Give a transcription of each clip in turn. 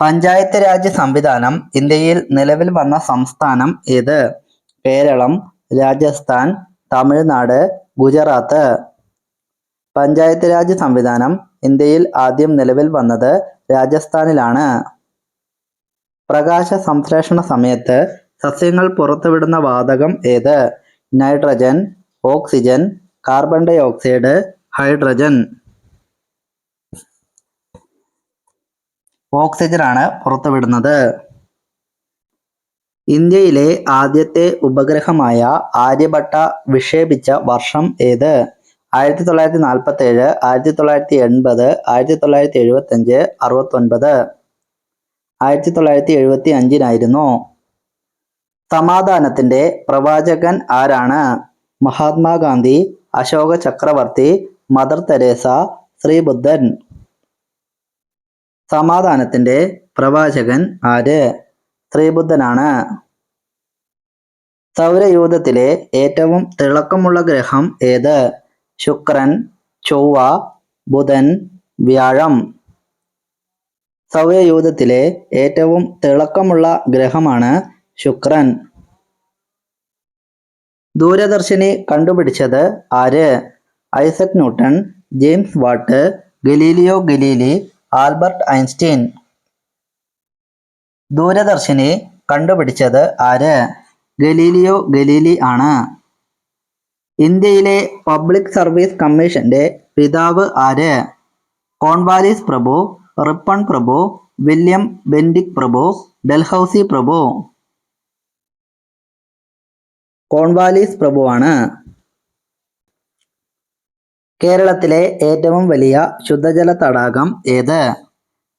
പഞ്ചായത്ത് രാജ് സംവിധാനം ഇന്ത്യയിൽ നിലവിൽ വന്ന സംസ്ഥാനം ഏത്? കേരളം രാജസ്ഥാൻ തമിഴ്നാട് ഗുജറാത്ത്. പഞ്ചായത്ത് രാജ് സംവിധാനം ഇന്ത്യയിൽ ആദ്യം നിലവിൽ വന്നത് രാജസ്ഥാനിലാണ്. പ്രകാശ സംശ്ലേഷണ സമയത്ത് സസ്യങ്ങൾ പുറത്തുവിടുന്ന വാതകം ഏത്? Nitrogen oxygen carbon dioxide hydrogen. Oxygen ആണ് പുറത്തുവിടുന്നത്. ഇന്ത്യയിലെ ആദ്യത്തെ ഉപഗ്രഹമായ ആര്യഭട്ട വിക്ഷേപിച്ച വർഷം ഏത്? ആയിരത്തി തൊള്ളായിരത്തി നാൽപ്പത്തി ഏഴ് ആയിരത്തി തൊള്ളായിരത്തി എൺപത് ആയിരത്തി തൊള്ളായിരത്തി എഴുപത്തി അഞ്ച് അറുപത്തൊൻപത്. ആയിരത്തി തൊള്ളായിരത്തി എഴുപത്തി അഞ്ചിനായിരുന്നു സമാധാനത്തിന്റെ പ്രവാചകൻ ആരാണ്? മഹാത്മാഗാന്ധി അശോക ചക്രവർത്തി മദർ തെരേസ ശ്രീബുദ്ധൻ. സമാധാനത്തിന്റെ പ്രവാചകൻ ആര്? ശ്രീബുദ്ധനാണ് സൗരയൂഥത്തിലെ ഏറ്റവും തിളക്കമുള്ള ഗ്രഹം ഏത്? ശുക്രൻ ചൊവ്വ ബുധൻ വ്യാഴം. സൗരയൂഥത്തിലെ ഏറ്റവും തിളക്കമുള്ള ഗ്രഹമാണ് ശുക്രൻ. ദൂരദർശിനി കണ്ടുപിടിച്ചത് ആര്? Isaac Newton James Watt Galileo Galilei Albert Einstein. ദൂരദർശിനി കണ്ടുപിടിച്ചത് ആര്? ഗലീലിയോ ഗലീലി ആണ്. ഇന്ത്യയിലെ പബ്ലിക് സർവീസ് കമ്മീഷന്റെ പിതാവ് ആര്? കോൺവാലിസ് പ്രഭു റിപ്പൺ പ്രഭു വില്യം ബെൻഡിക് പ്രഭു ഡൽഹൌസി പ്രഭു. കോൺവാലിസ് പ്രഭുവാണ് കേരളത്തിലെ ഏറ്റവും വലിയ ശുദ്ധജല തടാകം ഏത്?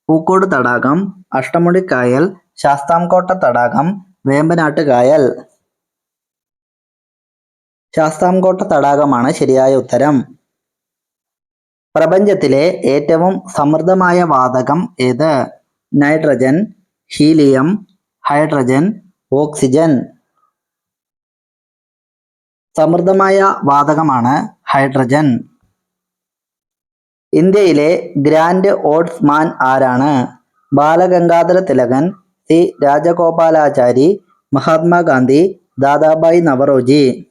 പൂക്കോട് തടാകം അഷ്ടമുടിക്കായൽ ശാസ്താംകോട്ട തടാകം വേമ്പനാട്ട് കായൽ ശാസ്താംകോട്ട തടാകമാണ് ശരിയായ ഉത്തരം. പ്രപഞ്ചത്തിലെ ഏറ്റവും സമൃദ്ധമായ വാതകം ഏത്? Nitrogen helium hydrogen oxygen. സമൃദ്ധമായ വാതകമാണ് ഹൈഡ്രജൻ. ഇന്ത്യയിലെ ഗ്രാൻഡ് ഓഡ്സ് മാൻ ആരാണ്? Balagangadhara Tilakan C. Rajagopalachari Mahatma Gandhi Dadabhai Naoroji.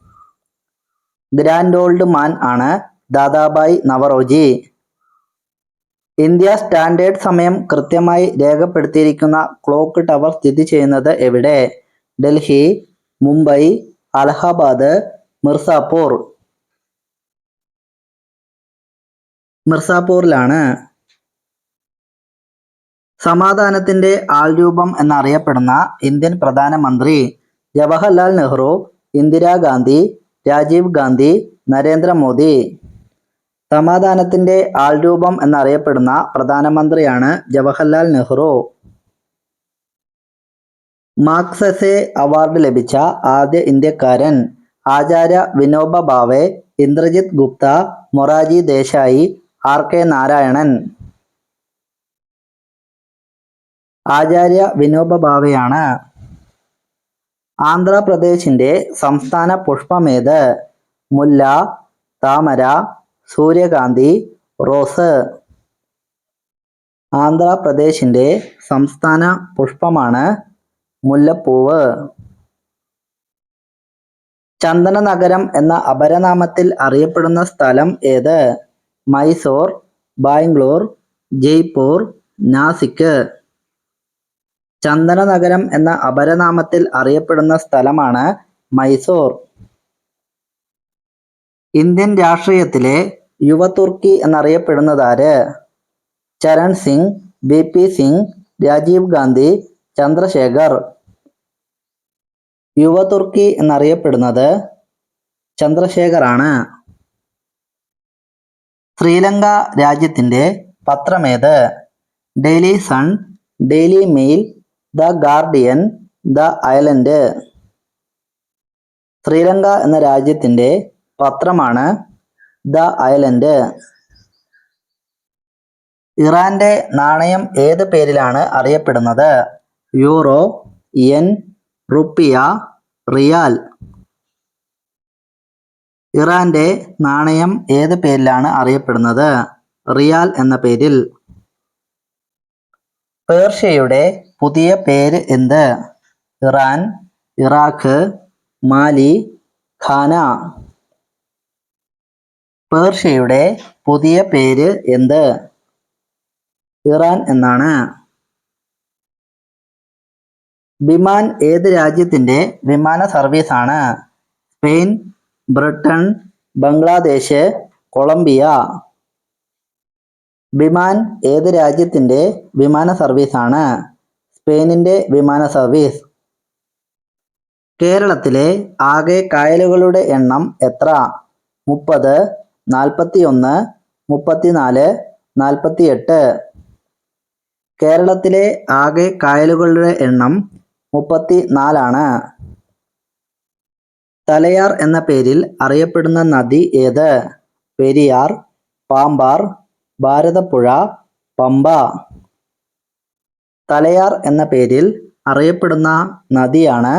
Grand old man ആണ് ദാദാബായ് നവറോജി. ഇന്ത്യ സ്റ്റാൻഡേർഡ് സമയം കൃത്യമായി രേഖപ്പെടുത്തിയിരിക്കുന്ന ക്ലോക്ക് ടവർ സ്ഥിതി ചെയ്യുന്നത് എവിടെ? ഡൽഹി മുംബൈ അലഹബാദ് മിർസാപൂർ. മിർസാപൂറിലാണ് സമാധാനത്തിന്റെ ആൾരൂപം എന്നറിയപ്പെടുന്ന ഇന്ത്യൻ പ്രധാനമന്ത്രി ജവഹർലാൽ നെഹ്റു ഇന്ദിരാഗാന്ധി രാജീവ് ഗാന്ധി നരേന്ദ്രമോദി സമാധാനത്തിന്റെ ആൾരൂപം എന്നറിയപ്പെടുന്ന പ്രധാനമന്ത്രിയാണ് ജവഹർലാൽ നെഹ്റു. മാക്സസെ അവാർഡ് ലഭിച്ച ആദ്യ ഇന്ത്യക്കാരൻ ആചാര്യ വിനോബ ഭാവെ ഇന്ദ്രജിത് ഗുപ്ത മൊറാജി ദേശായി ആർ കെ നാരായണൻ. ആചാര്യ വിനോബ ഭാവെയാണ് ആന്ധ്രാപ്രദേശിന്റെ സംസ്ഥാന പുഷ്പമേത് മുല്ല താമര സൂര്യകാന്തി റോസ്. ആന്ധ്രാപ്രദേശിന്റെ സംസ്ഥാന പുഷ്പമാണ് മുല്ലപ്പൂവ്. ചന്ദന നഗരം എന്ന അപരനാമത്തിൽ അറിയപ്പെടുന്ന സ്ഥലം ഏത്? മൈസൂർ ബാംഗ്ലൂർ ജയ്പൂർ നാസിക്ക് ചന്ദന നഗരം എന്ന അപരനാമത്തിൽ അറിയപ്പെടുന്ന സ്ഥലമാണ് മൈസൂർ. ഇന്ത്യൻ രാഷ്ട്രീയത്തിലെ യുവ തുർക്കി എന്നറിയപ്പെടുന്നതാര് ചരൺ സിംഗ് ബി പി സിംഗ് രാജീവ് ഗാന്ധി ചന്ദ്രശേഖർ. യുവ തുർക്കി എന്നറിയപ്പെടുന്നത് ചന്ദ്രശേഖർ ആണ്. ശ്രീലങ്ക രാജ്യത്തിന്റെ പത്രമേത്. Daily Sun Daily Mail the Guardian the Island. Sri Lanka എന്ന രാജ്യത്തിന്റെ പത്രമാണ് ദ ഐലൻഡ്. ഇറാന്റെ നാണയം ഏത് പേരിലാണ് അറിയപ്പെടുന്നത്? Euro yen rupiah riyal. ഇറാന്റെ നാണയം ഏത് പേരിലാണ് അറിയപ്പെടുന്നത്? റിയാൽ എന്ന പേരിൽ. പേർഷ്യയുടെ പുതിയ പേര് എന്ത്? Iran Iraq Mali Ghana. പേർഷ്യയുടെ പുതിയ പേര് എന്ത്? ഇറാൻ എന്നാണ്. വിമാൻ ഏത് രാജ്യത്തിന്റെ വിമാന സർവീസാണ്? Spain Britain Bangladesh Colombia. വിമാൻ ഏത് രാജ്യത്തിന്റെ വിമാന സർവീസാണ്? സ്പെയിനിന്റെ വിമാന സർവീസ്. കേരളത്തിലെ ആകെ കായലുകളുടെ എണ്ണം എത്ര? മുപ്പത് നാൽപ്പത്തിയൊന്ന് മുപ്പത്തിനാല് നാൽപ്പത്തിയെട്ട്. കേരളത്തിലെ ആകെ കായലുകളുടെ എണ്ണം മുപ്പത്തി നാലാണ് തലയാർ എന്ന പേരിൽ അറിയപ്പെടുന്ന നദി ഏത്? പെരിയാർ പാമ്പാർ ഭാരതപ്പുഴ പമ്പ. തലയാർ എന്ന പേരിൽ അറിയപ്പെടുന്ന നദിയാണ്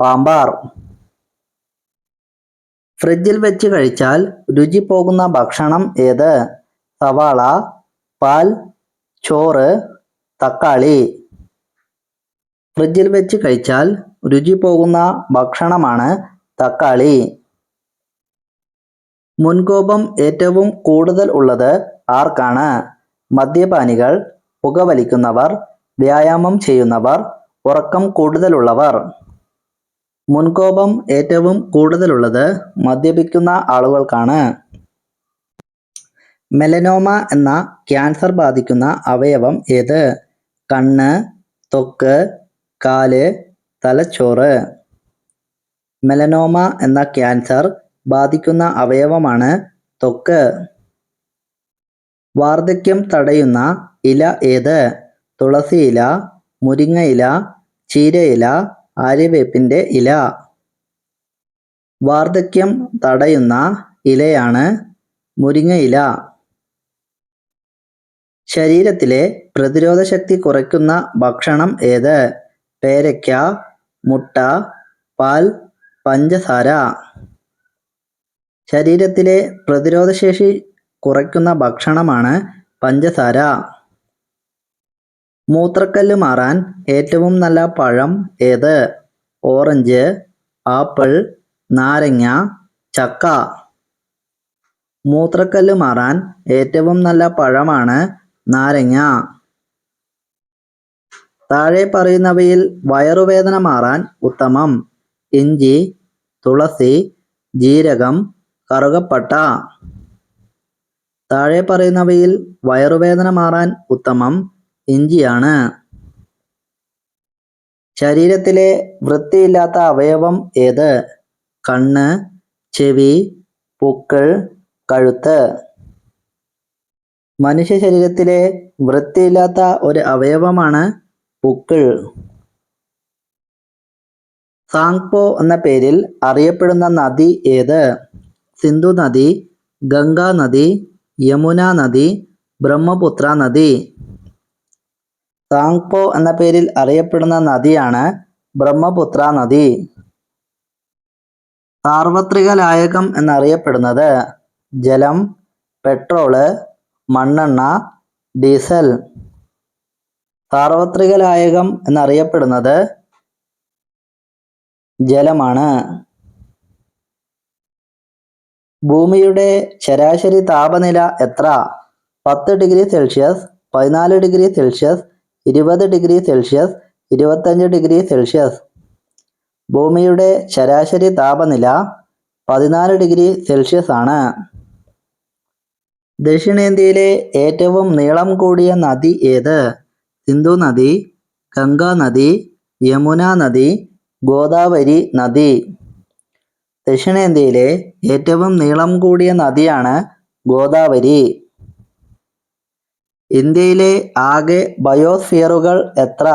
പാമ്പാർ. ഫ്രിഡ്ജിൽ വെച്ച് കഴിച്ചാൽ രുചി പോകുന്ന ഭക്ഷണം ഏത്? സവാള പാൽ ചോറ് തക്കാളി. ഫ്രിഡ്ജിൽ വെച്ച് കഴിച്ചാൽ രുചി പോകുന്ന ഭക്ഷണമാണ് തക്കാളി. മുൻകോപം ഏറ്റവും കൂടുതൽ ഉള്ളത് ആർക്കാണ്? മദ്യപാനികൾ പുകവലിക്കുന്നവർ വ്യായാമം ചെയ്യുന്നവർ ഉറക്കം കൂടുതലുള്ളവർ. മുൻകോപം ഏറ്റവും കൂടുതലുള്ളത് മദ്യപിക്കുന്ന ആളുകൾക്കാണ്. മെലനോമ എന്ന ക്യാൻസർ ബാധിക്കുന്ന അവയവം ഏത്? കണ്ണ് തൊക്ക് കാൽ തലച്ചോറ്. മെലനോമ എന്ന ക്യാൻസർ ബാധിക്കുന്ന അവയവമാണ് ത്വക്ക്. വാർദ്ധക്യം തടയുന്ന ഇല ഏത്? തുളസിയില മുരിങ്ങയില ചീരയില ആര്യവേപ്പിന്റെ ഇല വാർദ്ധക്യം തടയുന്ന ഇലയാണ് മുരിങ്ങയില ശരീരത്തിലെ പ്രതിരോധ ശക്തി കുറയ്ക്കുന്ന ഭക്ഷണം ഏത്? പേരയ്ക്ക മുട്ട പാൽ പഞ്ചസാര. ശരീരത്തിലെ പ്രതിരോധശേഷി കുറയ്ക്കുന്ന ഭക്ഷണമാണ് പഞ്ചസാര. മൂത്രക്കല്ല് മാറാൻ ഏറ്റവും നല്ല പഴം ഏത്? ഓറഞ്ച് ആപ്പിൾ നാരങ്ങ ചക്ക. മൂത്രക്കല്ല് മാറാൻ ഏറ്റവും നല്ല പഴമാണ് നാരങ്ങ. താഴെ പറയുന്നവയിൽ വയറുവേദന മാറാൻ ഉത്തമം. ഇഞ്ചി തുളസി ജീരകം കറുകപ്പട്ട. താഴെ പറയുന്നവയിൽ വയറുവേദന മാറാൻ ഉത്തമം ഇഞ്ചിയാണ്. ശരീരത്തിലെ വൃത്തിയില്ലാത്ത അവയവം ഏത്? കണ്ണ് ചെവി പൂക്കൾ കഴുത്ത്. മനുഷ്യ ശരീരത്തിലെ വൃത്തിയില്ലാത്ത ഒരു അവയവമാണ് പൂക്കൾ. സാങ്പോ എന്ന പേരിൽ അറിയപ്പെടുന്ന നദി ഏത്? സിന്ധു നദി ഗംഗാ നദി യമുന നദി ബ്രഹ്മപുത്ര നദി. സാങ്പോ എന്ന പേരിൽ അറിയപ്പെടുന്ന നദിയാണ് ബ്രഹ്മപുത്ര നദി. സാർവത്രിക ലായകം എന്നറിയപ്പെടുന്നത് ജലം പെട്രോൾ മണ്ണെണ്ണ ഡീസൽ. സാർവത്രിക ലായകം എന്നറിയപ്പെടുന്നത് ജലമാണ്. ഭൂമിയുടെ ശരാശരി താപനില എത്ര? പത്ത് ഡിഗ്രി സെൽഷ്യസ് പതിനാല് ഡിഗ്രി സെൽഷ്യസ് ഇരുപത് ഡിഗ്രി സെൽഷ്യസ് ഇരുപത്തഞ്ച് ഡിഗ്രി സെൽഷ്യസ്. ഭൂമിയുടെ ശരാശരി താപനില പതിനാല് ഡിഗ്രി സെൽഷ്യസ് ആണ്. ദക്ഷിണേന്ത്യയിലെ ഏറ്റവും നീളം കൂടിയ നദി ഏത്? സിന്ധു നദി ഗംഗാ നദി യമുന നദി ഗോദാവരി നദി. ദക്ഷിണേന്ത്യയിലെ ഏറ്റവും നീളം കൂടിയ നദിയാണ് ഗോദാവരി. ഇന്ത്യയിലെ ആകെ ബയോസ്ഫിയറുകൾ എത്ര?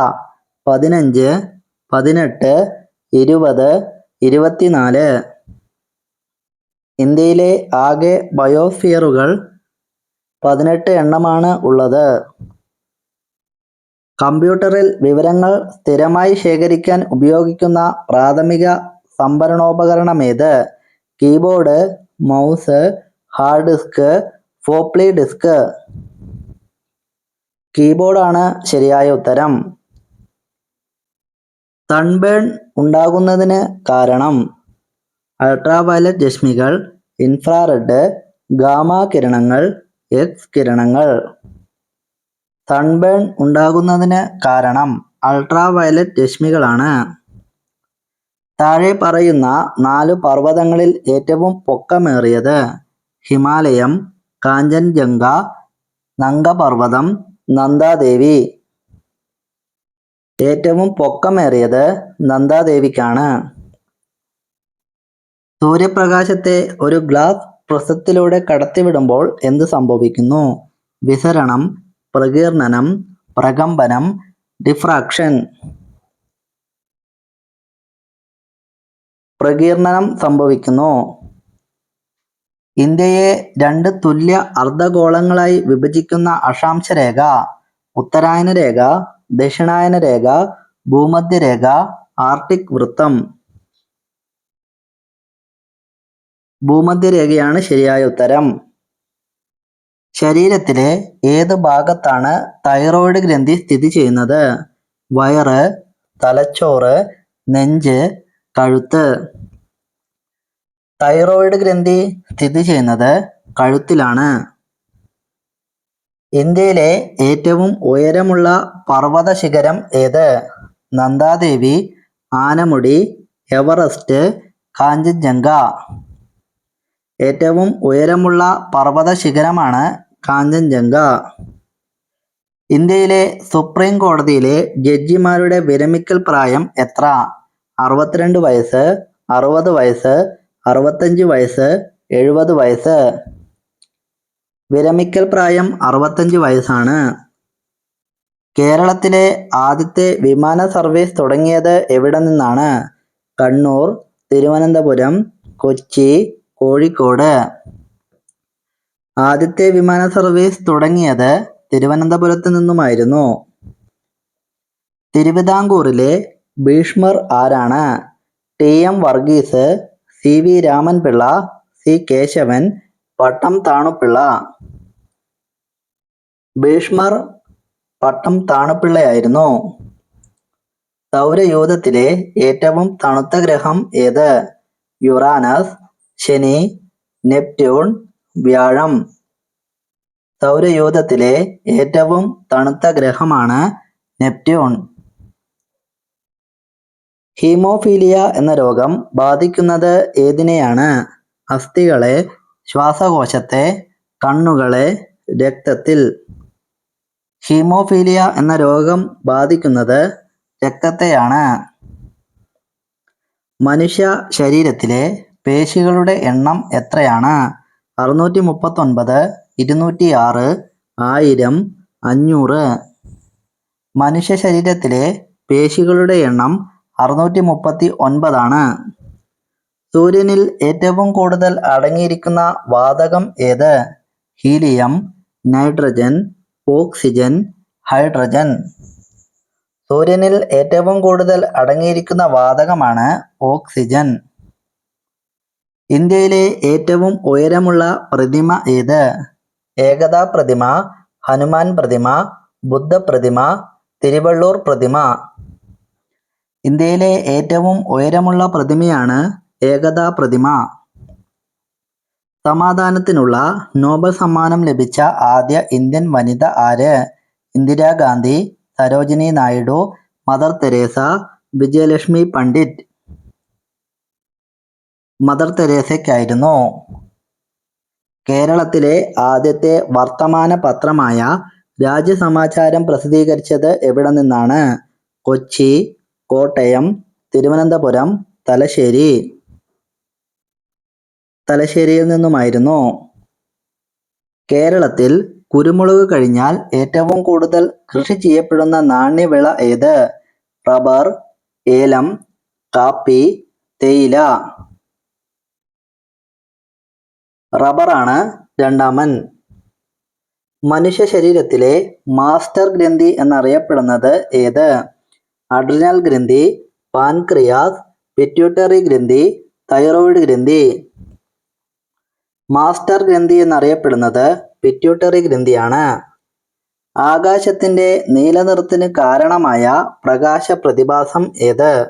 പതിനഞ്ച് പതിനെട്ട് ഇരുപത് ഇരുപത്തിനാല്. ഇന്ത്യയിലെ ആകെ ബയോസ്ഫിയറുകൾ പതിനെട്ട് എണ്ണമാണ് ഉള്ളത്. കമ്പ്യൂട്ടറിൽ വിവരങ്ങൾ സ്ഥിരമായി ശേഖരിക്കാൻ ഉപയോഗിക്കുന്ന പ്രാഥമിക സംഭരണോപകരണമേത് keyboard mouse hard disk floppy disk. കീബോർഡാണ് ശരിയായ ഉത്തരം. സൺബേൺ ഉണ്ടാകുന്നതിന് കാരണം. അൾട്രാവയലറ്റ് രശ്മികൾ ഇൻഫ്രാറെഡ് ഗാമ കിരണങ്ങൾ എക്സ് കിരണങ്ങൾ. സൺബേൺ ഉണ്ടാകുന്നതിന് കാരണം അൾട്രാവയലറ്റ് രശ്മികളാണ്. താഴെ പറയുന്ന നാല് പർവതങ്ങളിൽ ഏറ്റവും പൊക്കമേറിയത് ഹിമാലയം കാഞ്ചൻജംഗ നങ്കപർവതം നന്ദാദേവി. ഏറ്റവും പൊക്കമേറിയത് നന്ദാദേവിക്കാണ്. സൂര്യപ്രകാശത്തെ ഒരു ഗ്ലാസ് പ്രസത്തിലൂടെ കടത്തിവിടുമ്പോൾ എന്ത് സംഭവിക്കുന്നു? വിസരണം പ്രകീർണനം പ്രകമ്പനം ഡിഫ്രാക്ഷൻ പ്രകീർണനം സംഭവിക്കുന്നു. ഇന്ത്യയെ രണ്ട് തുല്യ അർദ്ധഗോളങ്ങളായി വിഭജിക്കുന്ന അക്ഷാംശ രേഖ ഉത്തരായന രേഖ ദക്ഷിണായന രേഖ ഭൂമധ്യരേഖ ആർട്ടിക് വൃത്തം. ഭൂമധ്യരേഖയാണ് ശരിയായ ഉത്തരം. ശരീരത്തിലെ ഏത് ഭാഗത്താണ് തൈറോയ്ഡ് ഗ്രന്ഥി സ്ഥിതി ചെയ്യുന്നത്? വയറ് തലച്ചോറ് നെഞ്ച് കഴുത്ത്. തൈറോയ്ഡ് ഗ്രന്ഥി സ്ഥിതി ചെയ്യുന്നത് കഴുത്തിലാണ്. ഇന്ത്യയിലെ ഏറ്റവും ഉയരമുള്ള പർവത ശിഖരം ഏത്? നന്ദാദേവി ആനമുടി എവറസ്റ്റ് കാഞ്ചൻജംഗ ഏറ്റവും ഉയരമുള്ള പർവത ശിഖരമാണ് കാഞ്ചൻജംഗ. ഇന്ത്യയിലെ സുപ്രീം കോടതിയിലെ ജഡ്ജിമാരുടെ വിരമിക്കൽ പ്രായം എത്ര? അറുപത്തിരണ്ട് വയസ്സ് അറുപത് വയസ്സ് അറുപത്തഞ്ച് വയസ്സ് എഴുപത് വയസ്സ്. വിരമിക്കൽ പ്രായം അറുപത്തഞ്ച് വയസ്സാണ്. കേരളത്തിലെ ആദ്യത്തെ വിമാന സർവീസ് തുടങ്ങിയത് എവിടെ നിന്നാണ്? കണ്ണൂർ തിരുവനന്തപുരം കൊച്ചി കോഴിക്കോട്. ആദ്യത്തെ വിമാന സർവീസ് തുടങ്ങിയത് തിരുവനന്തപുരത്ത് നിന്നുമായിരുന്നു. തിരുവിതാംകൂറിലെ ഭീഷ്മർ ആരാണ്? T. M. Varghese C. V. Raman Pillai C. Kesavan Pattom Thanu Pillai. ഭീഷ്മർ പട്ടം താണുപിള്ളയായിരുന്നു. സൗരയൂഥത്തിലെ ഏറ്റവും തണുത്ത ഗ്രഹം ഏത്? യുറാനസ് ശനി നെപ്റ്റ്യൂൺ വ്യാഴം. സൗരയൂഥത്തിലെ ഏറ്റവും തണുത്ത ഗ്രഹമാണ് നെപ്റ്റ്യൂൺ. ഹീമോഫീലിയ എന്ന രോഗം ബാധിക്കുന്നത് ഏതിനെയാണ്? അസ്ഥികളെ ശ്വാസകോശത്തെ കണ്ണുകളെ രക്തത്തിൽ. ഹീമോഫീലിയ എന്ന രോഗം ബാധിക്കുന്നത് രക്തത്തെയാണ്. മനുഷ്യ ശരീരത്തിലെ പേശികളുടെ എണ്ണം എത്രയാണ്? അറുന്നൂറ്റി മുപ്പത്തൊൻപത് ഇരുന്നൂറ്റി ആറ് ആയിരം അഞ്ഞൂറ്. മനുഷ്യ ശരീരത്തിലെ പേശികളുടെ എണ്ണം അറുന്നൂറ്റി മുപ്പത്തി ഒൻപതാണ് സൂര്യനിൽ ഏറ്റവും കൂടുതൽ അടങ്ങിയിരിക്കുന്ന വാതകം ഏത്? Helium nitrogen oxygen hydrogen. സൂര്യനിൽ ഏറ്റവും കൂടുതൽ അടങ്ങിയിരിക്കുന്ന വാതകമാണ് ഓക്സിജൻ. ഇന്ത്യയിലെ ഏറ്റവും ഉയരമുള്ള പ്രതിമ ഏത്? ഏകതാ പ്രതിമ ഹനുമാൻ പ്രതിമ ബുദ്ധ പ്രതിമ തിരുവള്ളൂർ പ്രതിമ. ഇന്ത്യയിലെ ഏറ്റവും ഉയരമുള്ള പ്രതിമയാണ് ഏകതാ പ്രതിമ. സമാധാനത്തിനുള്ള നോബൽ സമ്മാനം ലഭിച്ച ആദ്യ ഇന്ത്യൻ വനിത ആര്? Indira Gandhi Sarojini Naidu Mother Teresa Vijayalakshmi Pandit Mother തെരേസയ്ക്കായിരുന്നു. കേരളത്തിലെ ആദ്യത്തെ വർത്തമാന പത്രമായ രാജ്യസമാചാരം പ്രസിദ്ധീകരിച്ചത് എവിടെ നിന്നാണ്? കൊച്ചി കോട്ടയം തിരുവനന്തപുരം തലശ്ശേരി. തലശ്ശേരിയിൽ നിന്നുമായിരുന്നു. കേരളത്തിൽ കുരുമുളക് കഴിഞ്ഞാൽ ഏറ്റവും കൂടുതൽ കൃഷി ചെയ്യപ്പെടുന്ന നാണ്യവിള ഏത്? റബ്ബർ ഏലം കാപ്പി തേയില. റബ്ബറാണ് രണ്ടാമൻ. മനുഷ്യ ശരീരത്തിലെ മാസ്റ്റർ ഗ്രന്ഥി എന്നറിയപ്പെടുന്നത് ഏത്? അഡ്രിനൽ ഗ്രന്ഥി പാൻക്രിയാസ് പിറ്റ്യൂട്ടറി ഗ്രന്ഥി തൈറോയിഡ് ഗ്രന്ഥി. മാസ്റ്റർ ഗ്രന്ഥി എന്നറിയപ്പെടുന്നത് പിറ്റ്യൂട്ടറി ഗ്രന്ഥിയാണ്. ആകാശത്തിന്റെ നീലനിറത്തിന് കാരണമായ പ്രകാശ പ്രതിഭാസം ഏത്?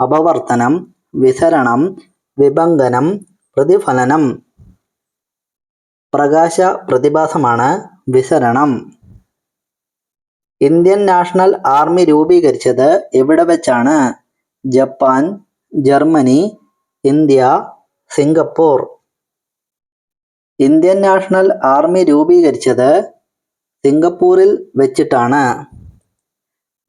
അപവർത്തനം വിസരണം വിഭങ്കനം പ്രതിഫലനം. പ്രകാശ പ്രതിഭാസമാണ് വിസരണം. ഇന്ത്യൻ നാഷണൽ ആർമി രൂപീകരിച്ചത് എവിടെ വെച്ചാണ്? Japan Germany India Singapore. Indian National Army രൂപീകരിച്ചത് സിംഗപ്പൂരിൽ വെച്ചിട്ടാണ്.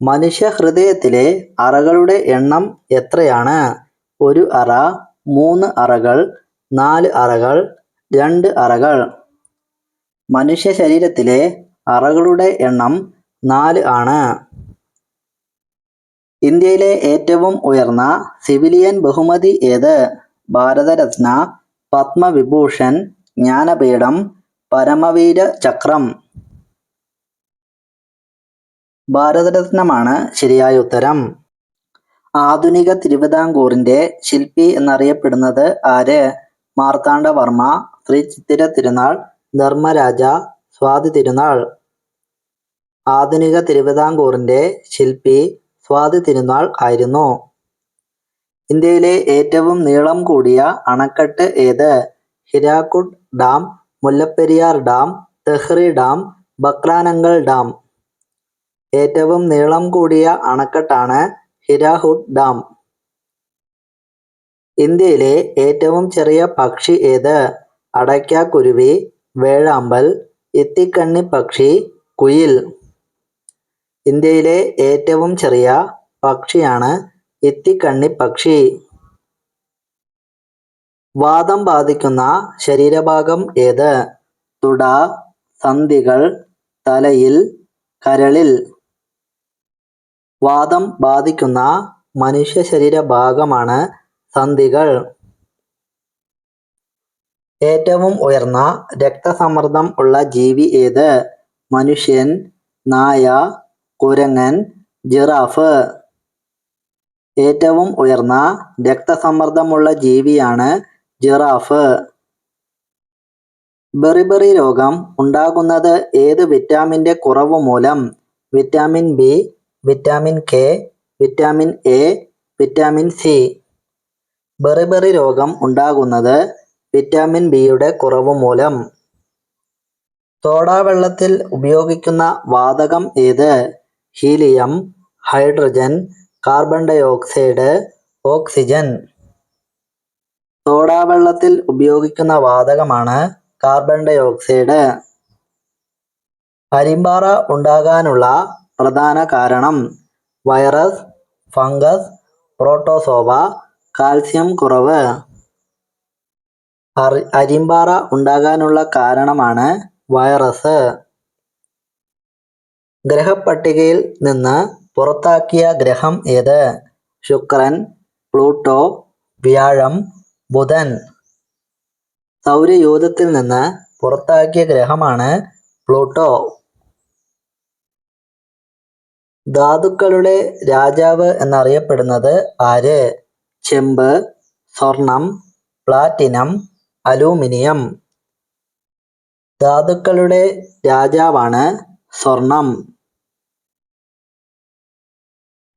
മനുഷ്യ ഹൃദയത്തിലെ അറകളുടെ എണ്ണം എത്രയാണ്? ഒരു അറ മൂന്ന് അറകൾ നാല് അറകൾ രണ്ട് അറകൾ. മനുഷ്യ ശരീരത്തിലെ അറകളുടെ എണ്ണം നാല് ആണ്. ഇന്ത്യയിലെ ഏറ്റവും ഉയർന്ന സിവിലിയൻ ബഹുമതി ഏത്? ഭാരതരത്ന പത്മവിഭൂഷൺ ജ്ഞാനപീഠം പരമവീര ചക്രം. ഭാരതരത്നമാണ് ശരിയായ ഉത്തരം. ആധുനിക തിരുവിതാംകൂറിന്റെ ശില്പി എന്നറിയപ്പെടുന്നത് ആര്? മാർത്താണ്ഡവർമ്മ ശ്രീ ചിത്തിര തിരുനാൾ ധർമ്മരാജ സ്വാതി തിരുനാൾ. ആധുനിക തിരുവിതാംകൂറിന്റെ ശില്പി സ്വാതി തിരുനാൾ ആയിരുന്നു. ഇന്ത്യയിലെ ഏറ്റവും നീളം കൂടിയ അണക്കെട്ട് ഏത്? Hirakud dam Mullaperiyar dam Tehri dam Bhakra Nangal dam. ഏറ്റവും നീളം കൂടിയ അണക്കെട്ടാണ് ഹിരാഹുഡ് ഡാം. ഇന്ത്യയിലെ ഏറ്റവും ചെറിയ പക്ഷി ഏത്? അടയ്ക്കാക്കുരുവി വേഴാമ്പൽ ഇത്തിക്കണ്ണി പക്ഷി കുയിൽ. ഇന്ത്യയിലെ ഏറ്റവും ചെറിയ പക്ഷിയാണ് ഇത്തിക്കണ്ണി പക്ഷി. വാദം ബാധിക്കുന്ന ശരീരഭാഗം ഏത്? തുട സന്ധികൾ തലയിൽ കരളിൽ. വാദം ബാധിക്കുന്ന മനുഷ്യ ശരീര ഭാഗമാണ് സന്ധികൾ. ഏറ്റവും ഉയർന്ന രക്തസമ്മർദ്ദം ഉള്ള ജീവി ഏത്? മനുഷ്യൻ നായ കുരങ്ങൻ ജിറാഫ്. ഏറ്റവും ഉയർന്ന രക്തസമ്മർദ്ദമുള്ള ജീവിയാണ് ജിറാഫ്. ബെറിബെറി രോഗം ഉണ്ടാകുന്നത് ഏത് വിറ്റാമിന്റെ കുറവ് മൂലം? Vitamin B vitamin K vitamin A vitamin C. Beriberi രോഗം ഉണ്ടാകുന്നത് വിറ്റാമിൻ ബിയുടെ കുറവ് മൂലം. സോഡാവെള്ളത്തിൽ ഉപയോഗിക്കുന്ന വാതകം ഏത്? Helium hydrogen carbon dioxide oxygen. സോഡാവെള്ളത്തിൽ ഉപയോഗിക്കുന്ന വാതകമാണ് കാർബൺ ഡൈ ഓക്സൈഡ്. കരിമ്പാറ ഉണ്ടാകാനുള്ള പ്രധാന കാരണം വൈറസ് ഫംഗസ് പ്രോട്ടോസോവ കാൽസ്യം കുറവ്. അരിമ്പാറ ഉണ്ടാകാനുള്ള കാരണമാണ് വൈറസ്. ഗ്രഹപ്പട്ടികയിൽ നിന്ന് പുറത്താക്കിയ ഗ്രഹം ഏത്? ശുക്രൻ പ്ലൂട്ടോ വ്യാഴം ബുധൻ. സൗരയൂഥത്തിൽ നിന്ന് പുറത്താക്കിയ ഗ്രഹമാണ് പ്ലൂട്ടോ. ധാതുക്കളുടെ രാജാവ് എന്നറിയപ്പെടുന്നത് ആര്? ചെമ്പ് സ്വർണം പ്ലാറ്റിനം അലൂമിനിയം. ധാതുക്കളുടെ രാജാവാണ് സ്വർണം.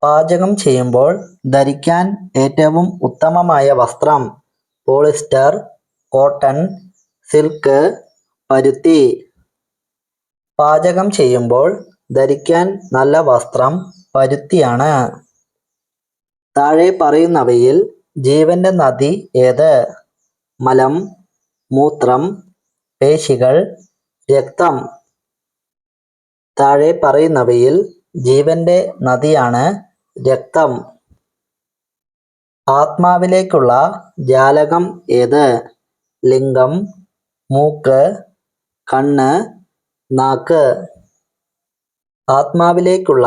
പാചകം ചെയ്യുമ്പോൾ ധരിക്കാൻ ഏറ്റവും ഉത്തമമായ വസ്ത്രം പോളിസ്റ്റർ കോട്ടൺ സിൽക്ക് പരുത്തി. പാചകം ചെയ്യുമ്പോൾ ധരിക്കാൻ നല്ല വസ്ത്രം പരുത്തിയാണ്. താഴെ പറയുന്നവയിൽ ജീവന്റെ നദി ഏത്? മലം മൂത്രം പേശികൾ രക്തം. താഴെ പറയുന്നവയിൽ ജീവന്റെ നദിയാണ് രക്തം. ആത്മാവിലേക്കുള്ള ജാലകം ഏത്? ലിംഗം മൂക്ക് കണ്ണ് നാക്ക്. ആത്മാവിലേക്കുള്ള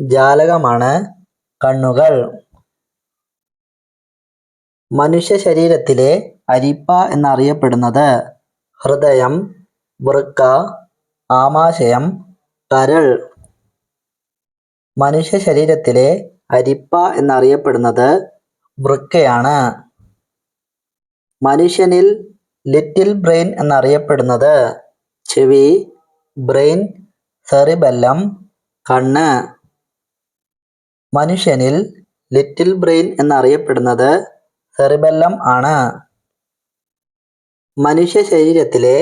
ജാലകമാണ് കണ്ണുകൾ. മനുഷ്യ ശരീരത്തിലെ അരിപ്പ എന്നറിയപ്പെടുന്നത് ഹൃദയം വൃക്ക ആമാശയം കരൾ. മനുഷ്യ ശരീരത്തിലെ അരിപ്പ എന്നറിയപ്പെടുന്നത് വൃക്കയാണ്. മനുഷ്യനിൽ ലിറ്റിൽ ബ്രെയിൻ എന്നറിയപ്പെടുന്നത് ചെവി ബ്രെയിൻ സെറിബെല്ലം കണ്ണ്. മനുഷ്യനിൽ ലിറ്റിൽ ബ്രെയിൻ എന്നറിയപ്പെടുന്നത് സെറിബെല്ലം ആണ്. മനുഷ്യ ശരീരത്തിലെ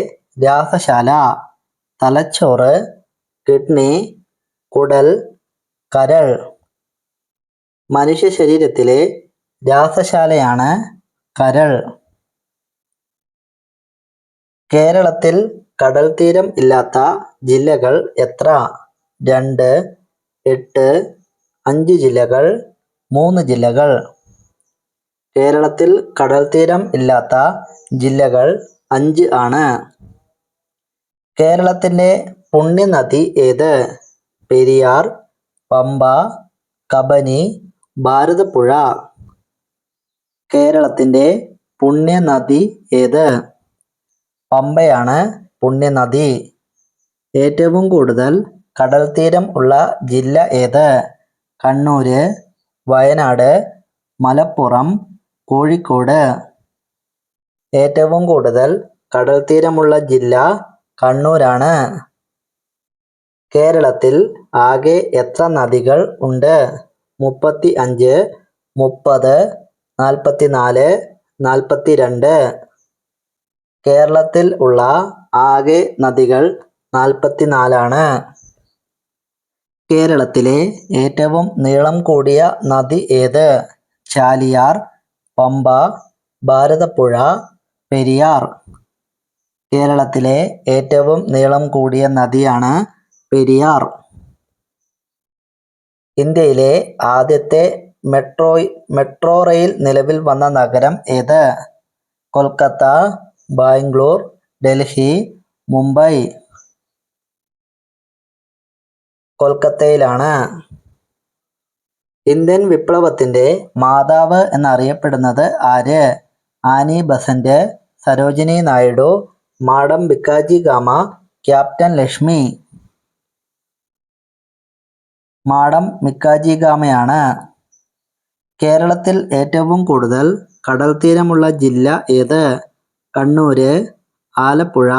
രാസശാല തലച്ചോറ് കിഡ്നി കുടൽ കരൾ. മനുഷ്യ ശരീരത്തിലെ രാസശാലയാണ് കരൾ. കേരളത്തിൽ കടൽ തീരം ഇല്ലാത്ത ജില്ലകൾ എത്ര? രണ്ട് എട്ട് അഞ്ച് ജില്ലകൾ മൂന്ന് ജില്ലകൾ. കേരളത്തിൽ കടൽത്തീരം ഇല്ലാത്ത ജില്ലകൾ അഞ്ച് ആണ്. കേരളത്തിന്റെ പുണ്യനദി ഏത്? പെരിയാർ പമ്പ കബനി ഭാരതപ്പുഴ. കേരളത്തിന്റെ പുണ്യനദി ഏത്? പമ്പയാണ് പുണ്യനദി. ഏറ്റവും കൂടുതൽ കടൽ തീരം ഉള്ള ജില്ല ഏത്? കണ്ണൂര് വയനാട് മലപ്പുറം കോഴിക്കോട്. ഏറ്റവും കൂടുതൽ കടൽ തീരമുള്ള ജില്ല കണ്ണൂരാണ്. കേരളത്തിൽ ആകെ എത്ര നദികൾ ഉണ്ട്? മുപ്പത്തി അഞ്ച് മുപ്പത് നാൽപ്പത്തി നാല് നാൽപ്പത്തി രണ്ട് കേരളത്തിൽ ഉള്ള ആകെ നദികൾ നാൽപ്പത്തി നാലാണ് കേരളത്തിലെ ഏറ്റവും നീളം കൂടിയ നദി ഏത്? ചാലിയാർ പമ്പ ഭാരതപ്പുഴ പെരിയാർ. കേരളത്തിലെ ഏറ്റവും നീളം കൂടിയ നദിയാണ് പെരിയാർ. ഇന്ത്യയിലെ ആദ്യത്തെ മെട്രോ മെട്രോ റെയിൽ നിലവിൽ വന്ന നഗരം ഏത്? കൊൽക്കത്ത ബാംഗ്ലൂർ ഡൽഹി മുംബൈ. കൊൽക്കത്തയിലാണ്. ഇന്ത്യൻ വിപ്ലവത്തിന്റെ മാതാവ് എന്നറിയപ്പെടുന്നത് ആര്? Annie Besant Sarojini Naidu madam Bhikaji Cama captain Lakshmi. Madam Bhikaji ഗാമയാണ്. കേരളത്തിൽ ഏറ്റവും കൂടുതൽ കടൽത്തീരമുള്ള ജില്ല ഏത്? കണ്ണൂര് ആലപ്പുഴ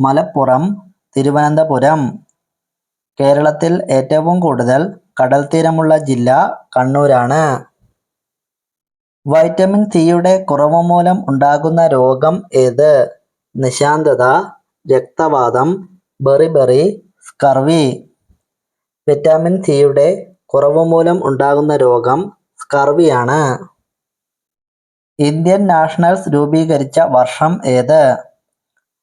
മലപ്പുറം തിരുവനന്തപുരം. കേരളത്തിൽ ഏറ്റവും കൂടുതൽ കടൽത്തീരമുള്ള ജില്ല കണ്ണൂരാണ്. വൈറ്റമിൻ സിയുടെ കുറവ് മൂലം ഉണ്ടാകുന്ന രോഗം ഏത്? നിശാന്തത രക്തവാദം ബെറിബെറി സ്കർവി. വിറ്റാമിൻ സിയുടെ കുറവ് മൂലം ഉണ്ടാകുന്ന രോഗം സ്കർവിയാണ്. ഇന്ത്യൻ നാഷണൽസ് രൂപീകരിച്ച വർഷം ഏത്?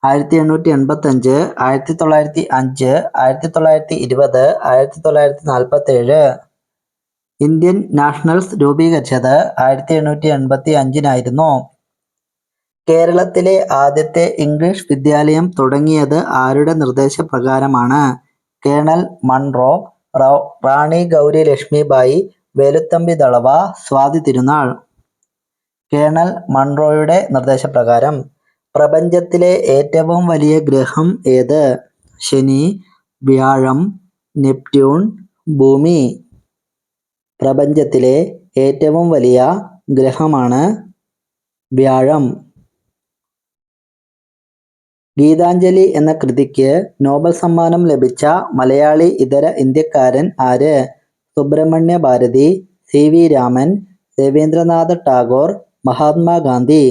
ആയിരത്തി എണ്ണൂറ്റി എൺപത്തഞ്ച് ആയിരത്തി തൊള്ളായിരത്തി അഞ്ച് ആയിരത്തി തൊള്ളായിരത്തി ഇരുപത് ആയിരത്തി തൊള്ളായിരത്തി നാൽപ്പത്തേഴ് ഇന്ത്യൻ നാഷണൽസ് രൂപീകരിച്ചത് ആയിരത്തി എണ്ണൂറ്റി എൺപത്തി അഞ്ചിനായിരുന്നു കേരളത്തിലെ ആദ്യത്തെ ഇംഗ്ലീഷ് വിദ്യാലയം തുടങ്ങിയത് ആരുടെ നിർദ്ദേശപ്രകാരമാണ്? Colonel Munro Rani Gauri Lakshmibai Veluthampi Dalawa Swathi Thirunal. Colonel മൺറോയുടെ നിർദ്ദേശപ്രകാരം പ്രപഞ്ചത്തിലെ ഏറ്റവും വലിയ ഗ്രഹം ഏത്? ശനി വ്യാഴം നെപ്റ്റ്യൂൺ ഭൂമി. പ്രപഞ്ചത്തിലെ ഏറ്റവും വലിയ ഗ്രഹമാണ് വ്യാഴം. ഗീതാഞ്ജലി എന്ന കൃതിക്ക് നോബൽ സമ്മാനം ലഭിച്ച മലയാളി ഇതര ഇന്ത്യക്കാരൻ ആര്? സുബ്രഹ്മണ്യ ഭാരതി സി വി രാമൻ രവീന്ദ്രനാഥ ടാഗോർ മഹാത്മാഗാന്ധി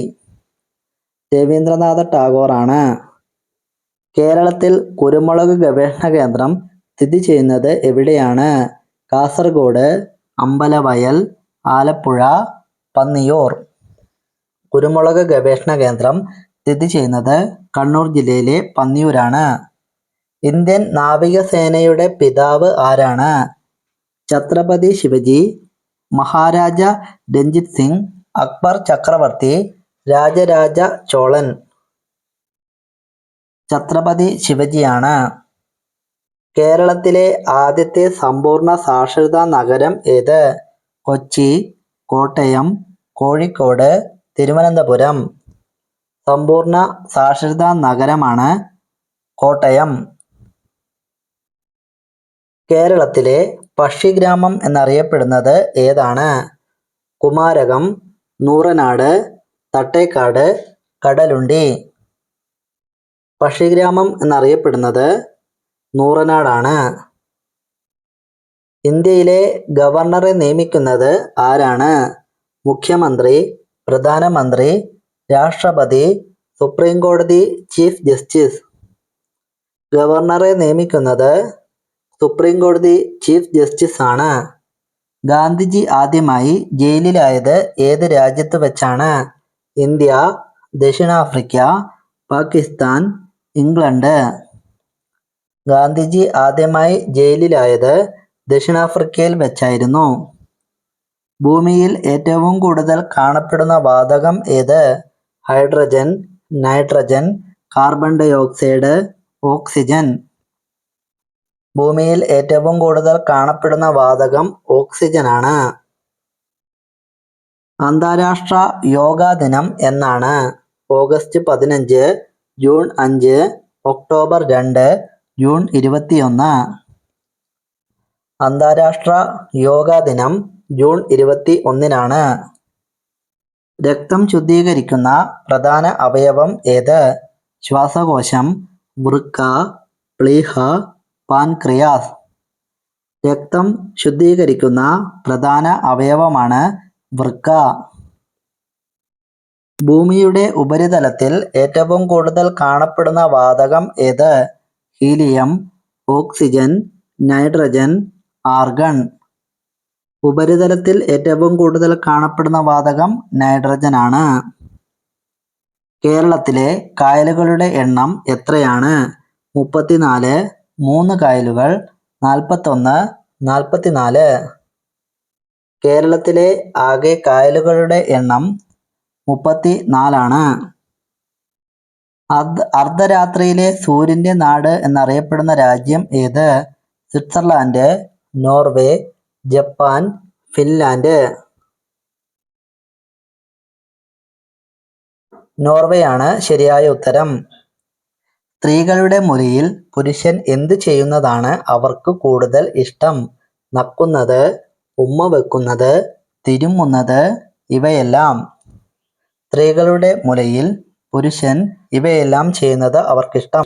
രവീന്ദ്രനാഥ ടാഗോറാണ്. കേരളത്തിൽ കുരുമുളക് ഗവേഷണ കേന്ദ്രം സ്ഥിതി ചെയ്യുന്നത് എവിടെയാണ്? കാസർഗോഡ് അമ്പലവയൽ ആലപ്പുഴ പന്നിയൂർ. കുരുമുളക് ഗവേഷണ കേന്ദ്രം സ്ഥിതി ചെയ്യുന്നത് കണ്ണൂർ ജില്ലയിലെ പന്നിയൂരാണ്. ഇന്ത്യൻ നാവികസേനയുടെ പിതാവ് ആരാണ്? ഛത്രപതി ശിവജി മഹാരാജ രഞ്ജിത് സിംഗ് അക്ബർ ചക്രവർത്തി രാജരാജ ചോളൻ. ഛത്രപതി ശിവജിയാണ്. കേരളത്തിലെ ആദ്യത്തെ സമ്പൂർണ സാക്ഷരതാ നഗരം ഏത്? കൊച്ചി കോട്ടയം കോഴിക്കോട് തിരുവനന്തപുരം. സമ്പൂർണ സാക്ഷരതാ നഗരമാണ് കോട്ടയം. കേരളത്തിലെ പക്ഷിഗ്രാമം എന്നറിയപ്പെടുന്നത് ഏതാണ്? കുമാരകം നൂറനാട് തട്ടേക്കാട് കടലുണ്ടി. പക്ഷിഗ്രാമം എന്നറിയപ്പെടുന്നത് നൂറനാടാണ്. ഇന്ത്യയിലെ ഗവർണറെ നിയമിക്കുന്നത് ആരാണ്? മുഖ്യമന്ത്രി പ്രധാനമന്ത്രി രാഷ്ട്രപതി സുപ്രീം കോടതി ചീഫ് ജസ്റ്റിസ്. ഗവർണറെ നിയമിക്കുന്നത് സുപ്രീം കോടതി ചീഫ് ജസ്റ്റിസ് ആണ് ഗാന്ധിജി ആദ്യമായി ജയിലിലായത് ഏത് രാജ്യത്ത് വെച്ചാണ്? ഇന്ത്യ ദക്ഷിണാഫ്രിക്ക പാകിസ്ഥാൻ ഇംഗ്ലണ്ട്. ഗാന്ധിജി ആദ്യമായി ജയിലിലായത് ദക്ഷിണാഫ്രിക്കയിൽ വെച്ചായിരുന്നു. ഭൂമിയിൽ ഏറ്റവും കൂടുതൽ കാണപ്പെടുന്ന വാതകം ഏത്? Hydrogen nitrogen carbon dioxide oxygen. ഭൂമിയിൽ ഏറ്റവും കൂടുതൽ കാണപ്പെടുന്ന വാതകം ഓക്സിജനാണ്. അന്താരാഷ്ട്ര യോഗാ ദിനം എന്നാണ്. ഓഗസ്റ്റ് പതിനഞ്ച് ജൂൺ അഞ്ച് ഒക്ടോബർ രണ്ട് ജൂൺ ഇരുപത്തിയൊന്ന്. അന്താരാഷ്ട്ര യോഗാ ദിനം ജൂൺ ഇരുപത്തി ഒന്നിനാണ് രക്തം ശുദ്ധീകരിക്കുന്ന പ്രധാന അവയവം ഏത്? ശ്വാസകോശം വൃക്ക പ്ലീഹ പാൻക്രിയാസ്. രക്തം ശുദ്ധീകരിക്കുന്ന പ്രധാന അവയവമാണ് വൃക്ക. ഭൂമിയുടെ ഉപരിതലത്തിൽ ഏറ്റവും കൂടുതൽ കാണപ്പെടുന്ന വാതകം ഏത്? Helium oxygen nitrogen argon. ഉപരിതലത്തിൽ ഏറ്റവും കൂടുതൽ കാണപ്പെടുന്ന വാതകം നൈട്രജൻ ആണ്. കേരളത്തിലെ കായലുകളുടെ എണ്ണം എത്രയാണ്? മുപ്പത്തിനാല് മൂന്ന് കായലുകൾ നാൽപ്പത്തൊന്ന് നാൽപ്പത്തിനാല്. കേരളത്തിലെ ആകെ കായലുകളുടെ എണ്ണം മുപ്പത്തി നാലാണ് അർദ്ധ അർദ്ധരാത്രിയിലെ സൂര്യന്റെ നാട് എന്നറിയപ്പെടുന്ന രാജ്യം ഏത്? Switzerland Norway Japan Finland. Norway ആണ് ശരിയായ ഉത്തരം. സ്ത്രീകളുടെ മുറിയിൽ പുരുഷൻ എന്ത് ചെയ്യുന്നതാണ് അവർക്ക് കൂടുതൽ ഇഷ്ടം? നക്കുന്നത് ഉമ്മ വെക്കുന്നത് തിരുമ്മുന്നത് ഇവയെല്ലാം. സ്ത്രീകളുടെ മുലയിൽ പുരുഷൻ ഇവയെല്ലാം ചെയ്യുന്നത് അവർക്കിഷ്ടം.